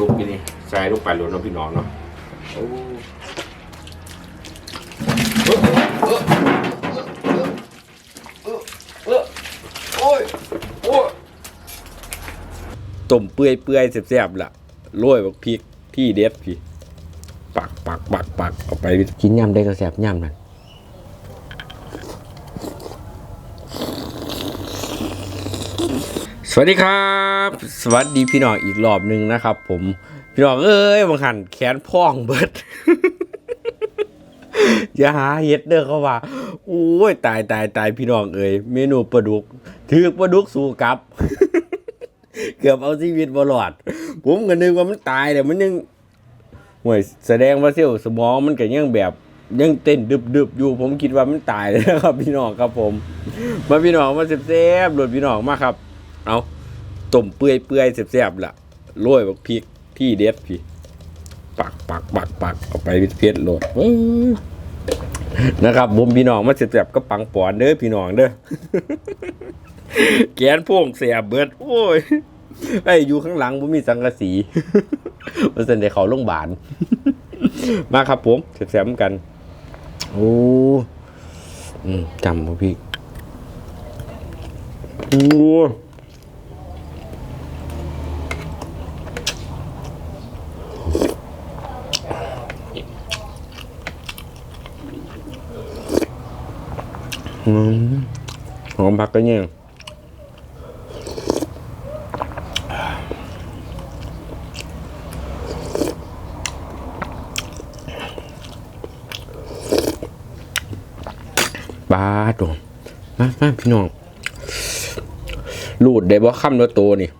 ดุกกินนี่ใส่ลูกไปหลุดเนาะพี่น้องเนาะโอ้เออเออเออเออโอ้ยโอ้ยต้มเปื่อยเปื่อยแซ่บๆล่ะโรยบักพริกที่เด็ดพี่ปักปักปักปักเอาไปกินยำได้ก็แซ่บยำนั่น สวัสดีครับ สวัสดีพี่น้องอีกรอบหนึ่งนะครับ ผมพี่น้องเอ้ยบางหันแขนพ่องเบิดอย่าหาเฮ็ดเด้อเขาว่าโอ้ยตายตายตายพี่น้องเอ้ยเมนูปลาดุกถือปลาดุกสู่กับ เกือบเอาชีวิตบรอด ผมก็นึกว่ามันตายแต่มันยังห่วยแสดงว่าเซลล์สมองมันก็ยังแบบยังเต้นดึบๆอยู่ ผมคิดว่ามันตายแล้วครับ พี่น้องครับผม มาพี่น้องมาเซฟๆโหลุดพี่น้องมาครับ เอาต้มเปื่อยเปื่อยแซ่บๆล่ะโรยบักพริกที่เด็ดพี่ ปักปักปักปักเอาไปเพชรโหลดนะครับผมพี่น้องมาแซ่บๆก็ปังปอนเด้อพี่น้องเด้อแกนพ่วงเสียบเบิด โอ้ยไอ้อยู่ข้างหลังผมมีสังกะสีมันเสนในเขาโรงบาลมาครับผมแซ่บๆกัน โอ้จำพ่อพี่โอ้ อมผักกระเนียงปลาตัวมามาพี่น้องรูดได้บ่ค่ำแล้วโตนี่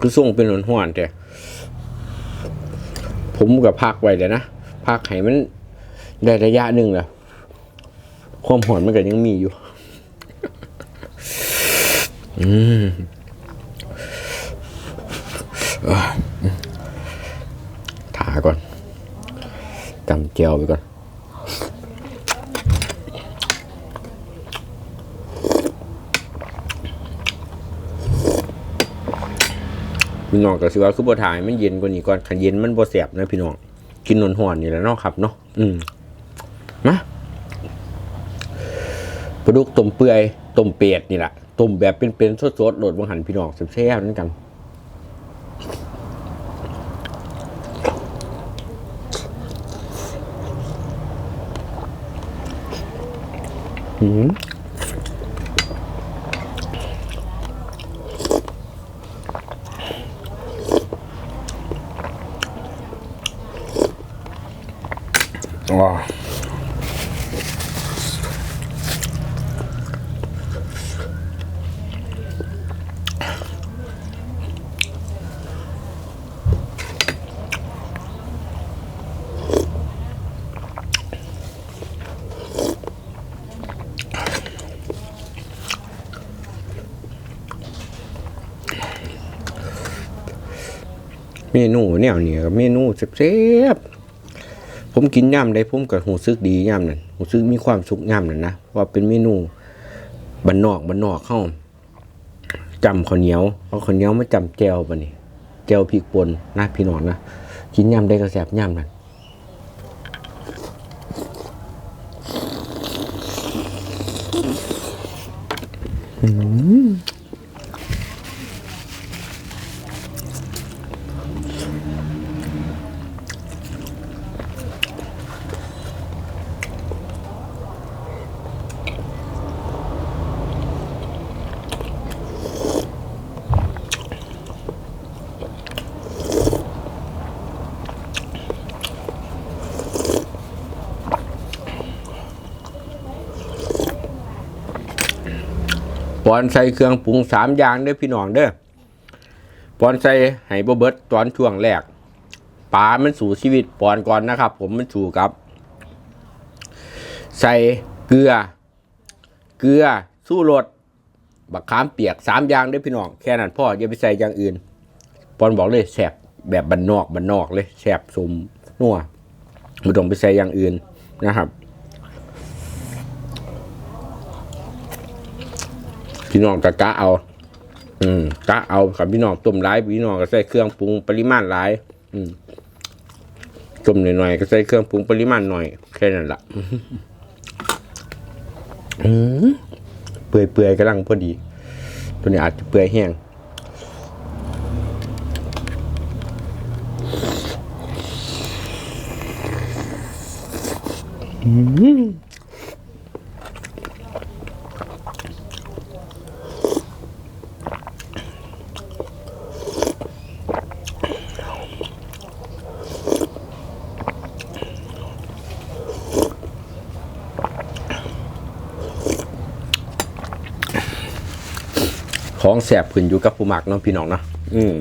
คือส่งเป็นหนหวนแต่ผมกับพักไว้เลยนะพักให้มันได้ระยะหนึ่งแหละความหอนมันก็ยังมีอยู่ อืมอะถาก่อนจำเจียวไปก่อน พี่น้องก็สิว่าคือบ่ถ่ายมันเย็นกว่านี้ก่อนขันเย็นมันบ่แสบนะพี่น้อง กินนนห่อนนี่แหละเนาะครับเนาะ อืมมาปลาดุกต้มเปื่อยต้มเป็ดนี่แหละ ต้มแบบเป็นๆสดๆโดดบังหันพี่น้องแซ่บๆนั่นกันอืมว้า เมนูแนวนี้ก็เมนูแซ่บๆผมกินย่ำได้ผมก็หูซึกดีย่ำนั่นหูซึกมีความสุขย่ำนั่นนะว่าเป็นเมนูบันนอกบันนอกเข้าจำข้าวเหนียวเอาข้าวเหนียวมาจำแจวปะนี่แจวพริกป่นนะพี่น้องนะกินย่ำได้ก็แซ่บย่ำนั่น ปอนใส่เครื่องปรุงสามอย่างเด้อพี่น้องเด้อปอนใส่ให้บ่เบิดตอนช่วงแรกปลามันสู่ชีวิตปอนก่อนนะครับ ผมมันสู่กับ ใส่เกลือ เกลือสู้รสบักขามเปียกสามอย่างเด้อพี่น้องแค่นั้นพ่ออย่าไปใส่อย่างอื่นปอนบอกเลยแสบแบบบันนอกบันนอกเลยแสบสมนัวไม่ต้องไปใส่อย่างอื่นนะครับ พี่น้องกะกะเอา อืมกะเอากับพี่น้องต้มหลายพี่น้องก็ใส่เครื่องปรุงปริมาณหลาย อืมต้มหน่อยๆก็ใส่เครื่องปรุงปริมาณหน่อยแค่นั้นละอืมเปื่อยๆกำลังพอดี ตัวนี้อาจจะเปื่อยแห้งอืม ของแสบขึ้นอยู่กับผู้หมักเนาะพี่น้องเนาะอืม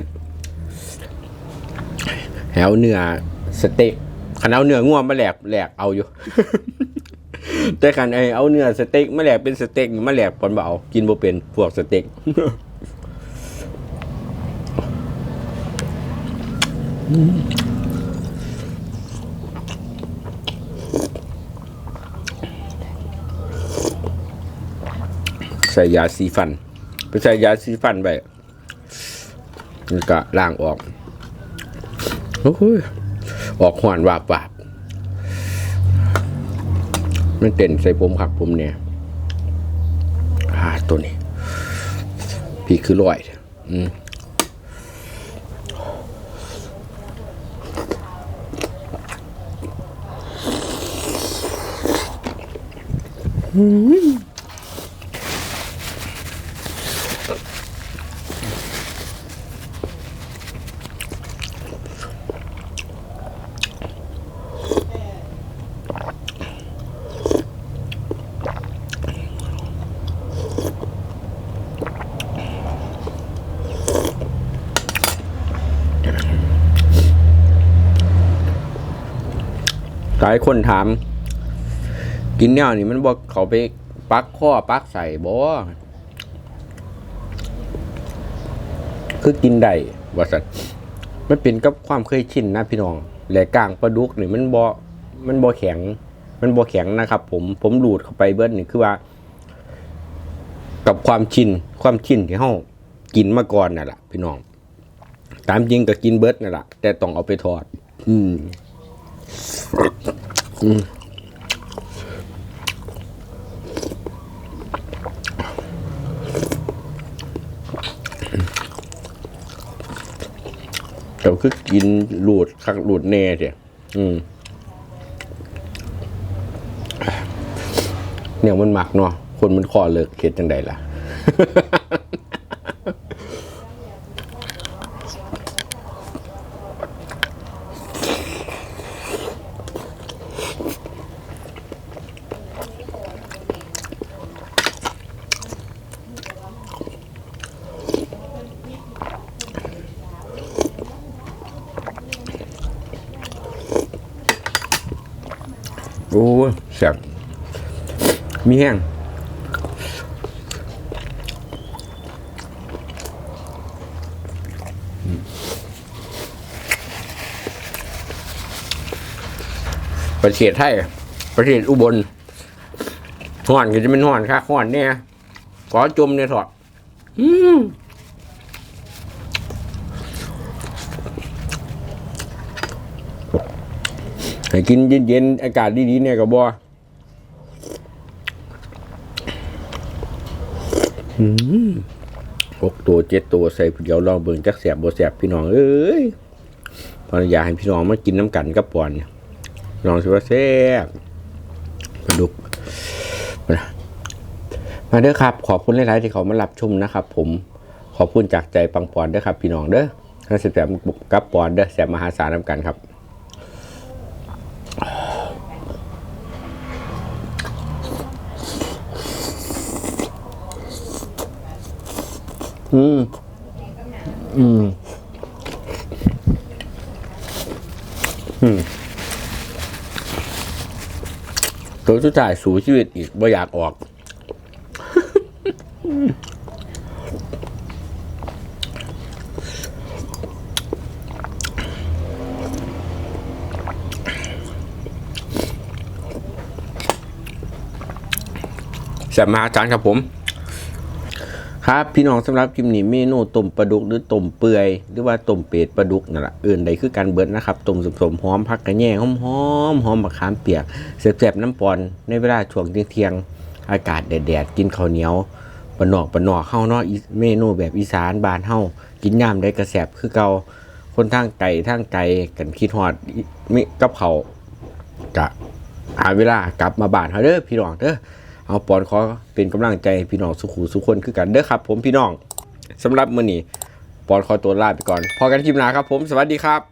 แหวเนื้อสเต็กขันเอาเนื้อง่วงมาแหลกแหลกเอาอยู่ แต่ขันไอเอาเนื้อสเต็กมาแหลกเป็นสเต็กมาแหลกปอนเบากินบ่เป็นพวกสเต็กใส่ยาสีฟัน ไปใส่ยาสีฟันไปแล้วก็ล้างออกโอ้ยออกหวานวาบวาบมันเต้นใส่ผมขักผมเนี่ยอ่าตัวนี้ พี่คือร้อยอืม หลายคนถาม กินแนวนี่มันบอกเขาไปปักข้อปักใส่บ่คือกินได้ว่าสัตว์มันเป็นกับความเคยชินนะพี่น้องแหลกกลางปลาดุกนี่มันบ่มันบ่แข็ง มันบ่แข็งนะครับ ผมผมดูดเข้าไปเบิดนี่คือว่า กับความชินความชินที่เฮากินมาก่อนน่ะล่ะพี่น้อง ตามจริงก็กินเบิดนั่นแหละแต่ต้องเอาไปทอด อืม แต่คือกินหลูดคักหลูดแน่เดียอืมเนี่ยมันหมักเนาะคนมันคอเลิกเข็ดจังใดล่ะ โอ้แซ่บมีแห้งประเทศไทยประเทศอุบลห่อนก็จะเป็นห่อนค่ะห่อนเนี่ยขอจมเนี่ยถอด อืม ให้กินเย็นๆอากาศดีๆเนี่ยก็บ่อืมหกตัวเจ็ดตัวใส่เดี๋ยวลองเบิ่งจักแสบบ่แสบพี่น้องเอ้ยภรรยาให้พี่น้องมากินน้ำกันกับปอนเนี่ยน้องสิว่าแซ่บปลาดุกมาเด้อครับ ขอบคุณหลายๆที่เขามารับชมนะครับ ผมขอบคุณจากใจปังปอนเด้อครับ พี่น้องเด้อถ้าสิบแสบกับปอนเด้อแสบมหาศาลน้ำกันครับ อืม อืม อืมตัวสุดท้ายสู่ชีวิตอีกบ่อยากออก แสบมหาจารย์ครับผม ครับพี่น้องสำหรับคลิปนี้เมนูต้มปลาดุกหรือต้มเปื่อยหรือว่าต้มเป็ดปลาดุกนั่นแหละอื่นใดคือการเบิดนะครับต้มสมๆหอมผักกระแยงหอมหอมหอมมะขามเปียกแซ่บๆน้ำปอนในเวลาช่วงเที่ยงอากาศแดดๆกินข้าวเหนียวปะนอกปนอกเฮาเนาะอีเมนูแบบอีสานบานเฮากินยามได้กระแสบคือเก่าคนทางไก่ทางไก่กันคิดฮอดมิกับเขากะหาเวลากลับมาบ้านเฮาเด้อพี่น้องเด้อ เอาปอนขอเป็นกำลังใจพี่น้องสุขูสุขคนคือกันเด้อครับ ผมพี่น้องสำหรับมื้อนี้ปอนขอตัวลาไปก่อนพอกันคลิปหน้าครับ ผมสวัสดีครับ